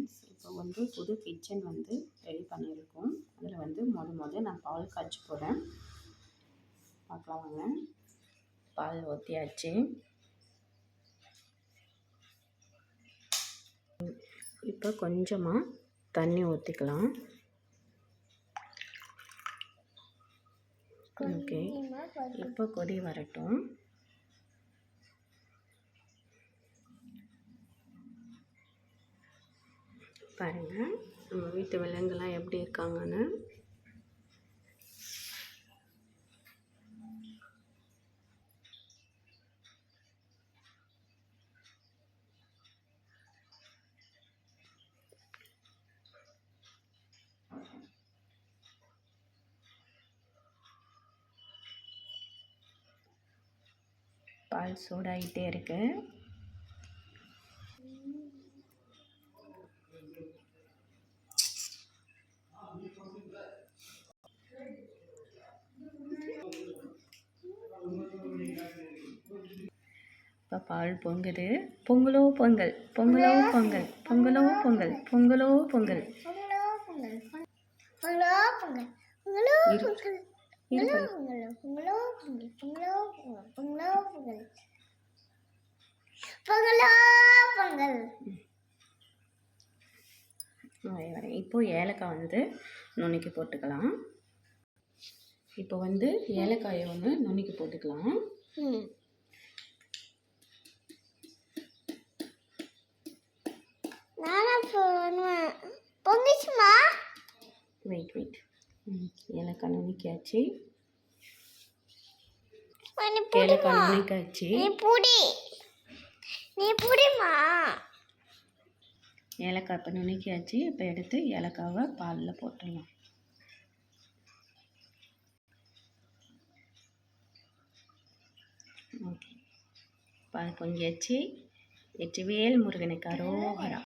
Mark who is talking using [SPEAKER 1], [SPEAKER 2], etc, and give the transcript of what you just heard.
[SPEAKER 1] Friends இப்போ வந்து புது கிச்சன் வந்து ரெடி பண்ணியிருக்கோம். அதில் வந்து முத முத நான் பால் காய்ச்ச போகிறேன் பார்க்கலாம் வாங்க. பால் ஊற்றியாச்சு இப்போ கொஞ்சமாக தண்ணி ஊற்றிக்கலாம் ஓகே. இப்போ கொதி வரட்டும். பாருங்கள் நம்ம வீட்டு விலங்குலாம் எப்படி இருக்காங்கன்னு. பால் சூடாகிட்டே இருக்குது இப்போ பால் பொங்குது. பொங்கலோ பொங்கல் பொங்கலோ பொங்கல் பொங்கலோ பொங்கல் பொங்கலோ பொங்கல். இப்போ ஏலக்காய் வந்து நுணுக்கி போட்டுக்கலாம். இப்போ வந்து ஏலக்காயை வந்து நுணுக்கி போட்டுக்கலாம். வெயிட் வெயிட் ஏலக்காய் நுணுக்கியாச்சு ஏலக்காய் நுணுக்காச்சு
[SPEAKER 2] நீ புடி. நீ புடிமா.
[SPEAKER 1] ஏலக்காய் இப்போ நுணுக்கியாச்சு. இப்போ எடுத்து ஏலக்காவை பாலில் போட்டுடலாம். ஓகே. பால் பொங்கியாச்சு. வெற்றிவேல் முருகனுக்கு அரோகரா.